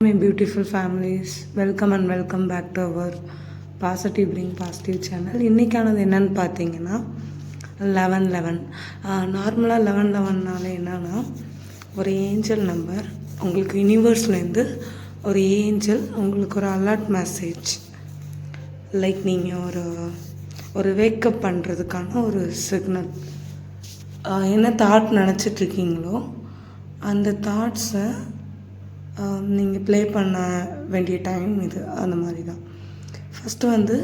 My beautiful families welcome and welcome back to our positive bring positive channel இன்றைக்கானது என்னன்னு பார்த்தீங்கன்னா eleven eleven நார்மலாக eleven லெவன்னாலே என்னன்னா ஒரு ஏஞ்சல் நம்பர் உங்களுக்கு யூனிவர்ஸ்லேருந்து ஒரு ஏஞ்சல் உங்களுக்கு ஒரு அலர்ட் மெசேஜ் லைக் நீங்கள் ஒரு ஒரு வேக்கப் பண்ணுறதுக்கான ஒரு சிக்னல் என்ன தாட் நினச்சிட்ருக்கீங்களோ அந்த தாட்ஸை நீங்கள் ப்ளே பண்ண வேண்டிய டைம் இது அந்த மாதிரி தான் ஃபஸ்ட்டு வந்து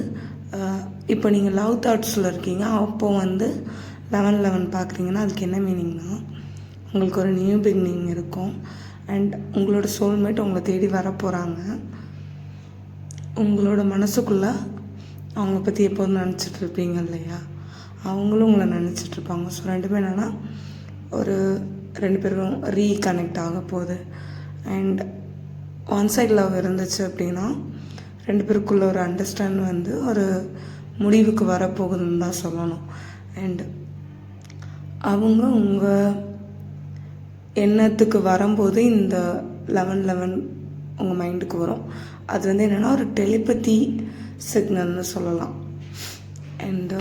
இப்போ நீங்கள் லவ் தாட்ஸில் இருக்கீங்க அப்போ வந்து லெவன் லெவன் பார்க்குறீங்கன்னா அதுக்கு என்ன மீனிங்னா உங்களுக்கு ஒரு நியூ பிகினிங் இருக்கும். அண்ட் உங்களோட சோல்மேட் உங்களை தேடி வர போகிறாங்க உங்களோட மனசுக்குள்ளே அவங்க பற்றி எப்போதும் நினச்சிட்டு இருப்பீங்க இல்லையா? அவங்களும் உங்களை நினச்சிட்ருப்பாங்க ஸோ ரெண்டுமே என்னென்னா ஒரு ரெண்டு பேரும் ரீகனெக்ட் ஆக போகுது அண்ட் ஒன் சைட் லவ் இருந்துச்சு அப்படின்னா ரெண்டு பேருக்குள்ள ஒரு அண்டர்ஸ்டாண்ட் வந்து ஒரு முடிவுக்கு வரப்போகுதுன்னு தான் சொல்லணும். அண்ட் அவங்க உங்கள் எண்ணத்துக்கு வரும்போது இந்த லெவன் லெவன் உங்கள் மைண்டுக்கு வரும். அது வந்து என்னென்னா ஒரு டெலிபதி சிக்னல்னு சொல்லலாம். அண்டு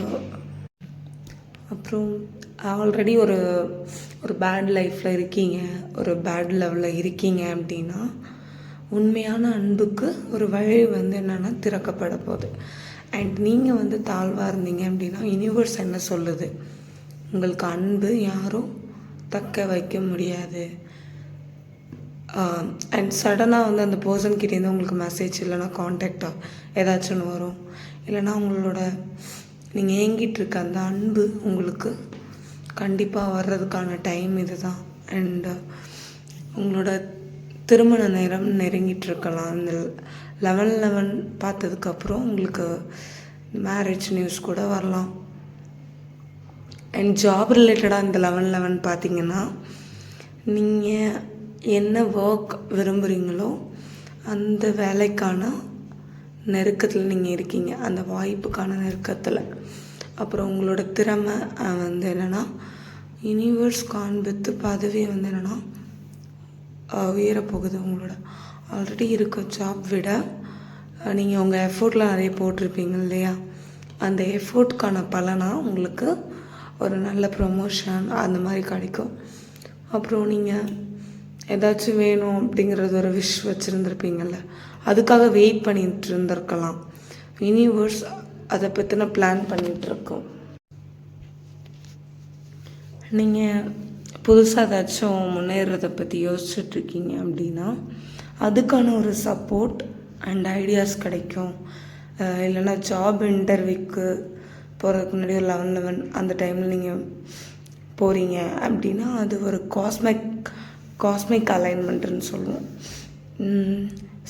அப்புறம் ஆல்ரெடி ஒரு ஒரு பேட் லைஃப்பில் இருக்கீங்க ஒரு பேட் லெவலில் இருக்கீங்க அப்படின்னா உண்மையான அன்புக்கு ஒரு வழி வந்து என்னென்னா திறக்கப்பட போகுது. அண்ட் நீங்கள் வந்து தாழ்வாக இருந்தீங்க அப்படின்னா யூனிவர்ஸ் என்ன சொல்லுது? உங்களுக்கு அன்பு யாரும் தக்க வைக்க முடியாது. அண்ட் சடனாக வந்து அந்த பர்சன் கிட்டேருந்து உங்களுக்கு மெசேஜ் இல்லைன்னா காண்டாக்டாக ஏதாச்சும் வரும். இல்லைன்னா உங்களோட நீங்கள் ஏங்கிட்டு இருக்க அந்த அன்பு உங்களுக்கு கண்டிப்பாக வர்றதுக்கான டைம் இது தான் அண்டு உங்களோட திருமண நேரம் நெருங்கிட்டு இருக்கலாம். இந்த லெவன் லெவன் பார்த்ததுக்கப்புறம் உங்களுக்கு மேரேஜ் நியூஸ் கூட வரலாம். அண்ட் ஜாப் ரிலேட்டடாக இந்த லெவன் லெவன் பார்த்தீங்கன்னா நீங்கள் என்ன ஒர்க் விரும்புகிறீங்களோ அந்த வேலைக்கான நெருக்கத்தில் நீங்கள் இருக்கீங்க. அந்த வாய்ப்புக்கான நெருக்கத்தில். அப்புறம் உங்களோட திறமை வந்து என்னென்னா யூனிவர்ஸ் காண்பித்து பதவி வந்து என்னென்னா உயரப்போகுது உங்களோட. ஆல்ரெடி இருக்க ஜாப் விட நீங்கள் உங்கள் எஃபோர்ட்லாம் நிறைய போட்டிருப்பீங்க இல்லையா? அந்த எஃபோர்ட்கான பலனாக உங்களுக்கு ஒரு நல்ல ப்ரொமோஷன் அந்த மாதிரி கிடைக்கும். அப்புறம் நீங்கள் ஏதாச்சும் வேணும் அப்படிங்கிறது ஒரு விஷ் வச்சுருந்துருப்பீங்கள்ல அதுக்காக வெயிட் பண்ணிட்டு இருந்திருக்கலாம். யூனிவர்ஸ் அதை பற்றின பிளான் பண்ணிகிட்ருக்கோம் நீங்கள் புதுசாக ஏதாச்சும் முன்னேறதை பற்றி யோசிச்சுட்ருக்கீங்க அப்படின்னா அதுக்கான ஒரு சப்போர்ட் அண்ட் ஐடியாஸ் கிடைக்கும். இல்லைன்னா ஜாப் இன்டர்வியூக்கு போகிறதுக்கு முன்னாடி ஒரு லெவன் லெவன் அந்த டைமில் நீங்கள் போகிறீங்க அப்படின்னா அது ஒரு காஸ்மிக் காஸ்மிக் அலைன்மெண்ட்டுன்னு சொல்லுவோம்.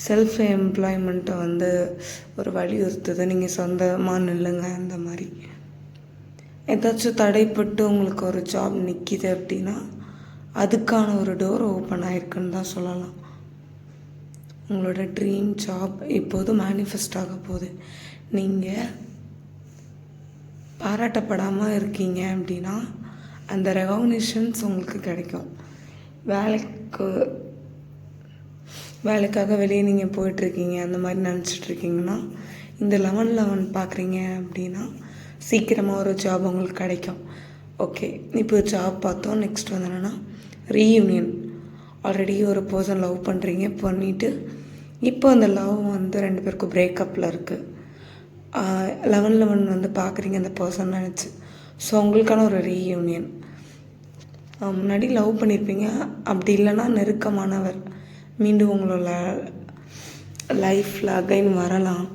செல்ஃப் எம்ப்ளாய்மெண்ட்டை வந்து ஒரு வலியுறுத்துது. நீங்கள் சொந்தமாக நில்லுங்க அந்த மாதிரி. ஏதாச்சும் தடைப்பட்டு உங்களுக்கு ஒரு ஜாப் நிற்கிது அப்படின்னா அதுக்கான ஒரு டோர் ஓப்பன் ஆயிருக்குன்னு தான் சொல்லலாம். உங்களோட ட்ரீம் ஜாப் இப்போது மேனிஃபெஸ்ட் ஆக போகுது. நீங்கள் பாராட்டப்படாமல் இருக்கீங்க அப்படின்னா அந்த ரெகக்னிஷன்ஸ் உங்களுக்கு கிடைக்கும். வேலைக்கு வேலைக்காக வெளியே நீங்கள் போயிட்டுருக்கீங்க அந்த மாதிரி நினச்சிட்ருக்கீங்கன்னா இந்த லெவன் லெவன் பார்க்குறீங்க அப்படின்னா சீக்கிரமாக ஒரு ஜாப் உங்களுக்கு கிடைக்கும். ஓகே இப்போ ஜாப் பார்த்தோம் நெக்ஸ்ட் வந்து என்னென்னா ரீயூனியன் ஆல்ரெடி ஒரு பர்சன் லவ் பண்ணுறீங்க பண்ணிவிட்டு இப்போ அந்த லவ் வந்து ரெண்டு பேருக்கும் பிரேக்கப்பில் இருக்குது லெவன் லெவன் வந்து பார்க்குறீங்க அந்த பர்சன் நினச்சி. ஸோ உங்களுக்கான ஒரு ரீயூனியன் முன்னாடி லவ் பண்ணியிருப்பீங்க அப்படி இல்லைன்னா நெருக்கமானவர். மீண்டும் உங்களோட லைஃப்பில் அகைன் வரலாம்.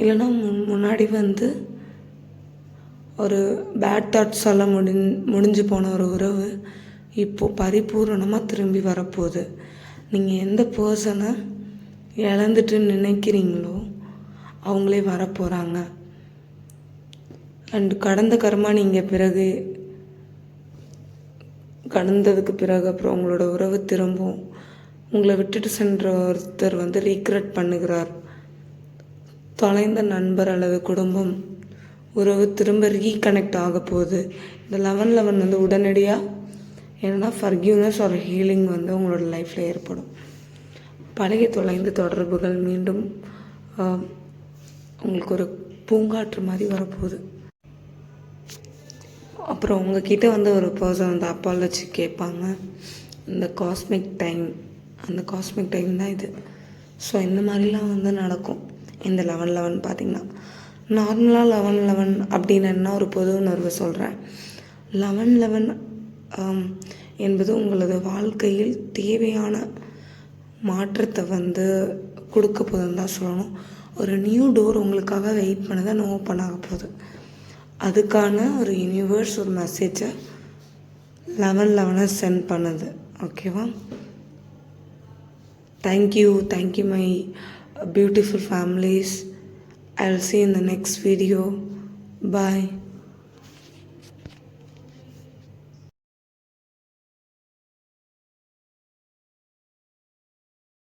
இல்லைன்னா முன் முன்னாடி வந்து ஒரு பேட் தாட்ஸால் முடி முடிஞ்சு போன ஒரு உறவு இப்போது பரிபூரணமாக திரும்பி வரப்போகுது. நீங்கள் எந்த பர்சனை இழந்துட்டு நினைக்கிறீங்களோ அவங்களே வரப்போகிறாங்க அண்ட் கடந்த கர்மா நீங்கள் பிறகு கடந்ததுக்கு பிறகு அப்புறம் உங்களோட உறவு திரும்பும். உங்களை விட்டுட்டு சென்ற ஒருத்தர் வந்து ரீக்ரெட் பண்ணுகிறார். தொலைந்த நண்பர் அல்லது குடும்பம் உறவு திரும்ப ரீகனெக்ட் ஆக போகுது. இந்த லெவன் லெவன் வந்து உடனடியாக ஏன்னா ஃபர்கியூனஸ் ஒரு ஹீலிங் வந்து உங்களோட லைஃப்பில் ஏற்படும். பழைய தொலைந்த தொடர்புகள் மீண்டும் உங்களுக்கு ஒரு பூங்காற்று மாதிரி வரப்போகுது. அப்புறம் உங்ககிட்ட வந்து ஒரு பர்சன் வந்து அப்பாலஜி கேட்பாங்க. இந்த காஸ்மிக் டைம் அந்த காஸ்மிக் டைம் தான் இது. ஸோ இந்த மாதிரிலாம் வந்து நடக்கும். இந்த லெவன் லெவன் பார்த்திங்கன்னா நார்மலாக லெவன் லெவன் அப்படின்னு என்ன ஒரு பொது உணர்வு சொல்கிறேன் லெவன் லெவன் என்பது உங்களது வாழ்க்கையில் தேவையான மாற்றத்தை வந்து கொடுக்க போகுதுன்னு தான் சொல்லணும். ஒரு நியூ டோர் உங்களுக்காக வெயிட் பண்ணதான் ஓப்பன் ஆக போகுது. அதுக்கான ஒரு யூனிவர்ஸ் ஒரு மெசேஜை லெவன் லெவனை சென்ட் பண்ணுது. ஓகேவா Thank you, thank you, my beautiful families. I'll see you in the next video. Bye.